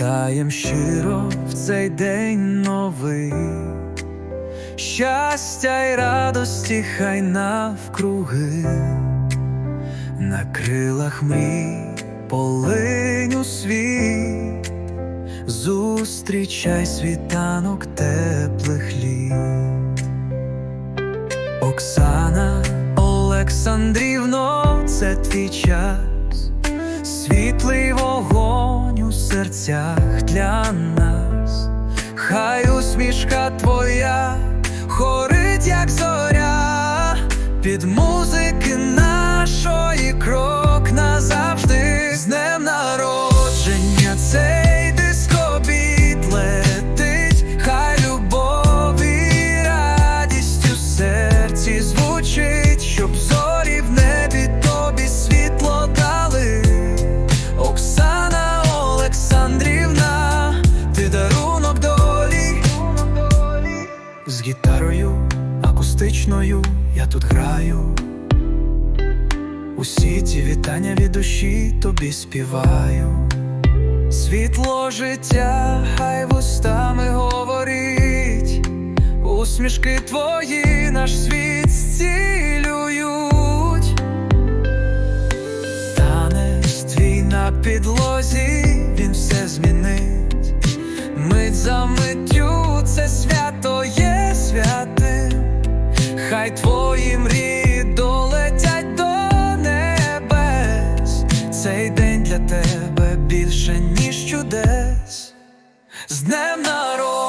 Бажаєм щиро в цей день новий, щастя й радості хай навкруги, на крилах мрій полинь у світ, зустрічай світанок теплих літ. Оксана Олександрівно, це твій час, світлий вогонь серцях для нас, хай усмішка твоя хорить, як зоря, під музики акустичною я тут граю. Усі ці вітання від душі тобі співаю. Світло життя, хай вустами говорить, усмішки твої наш світ зцілюють. Танець твій на підлозі, він все змінить. Мить за миттю це Хай твої мрії долетять до небес, цей день для тебе більше, ніж чудес, з днем народу.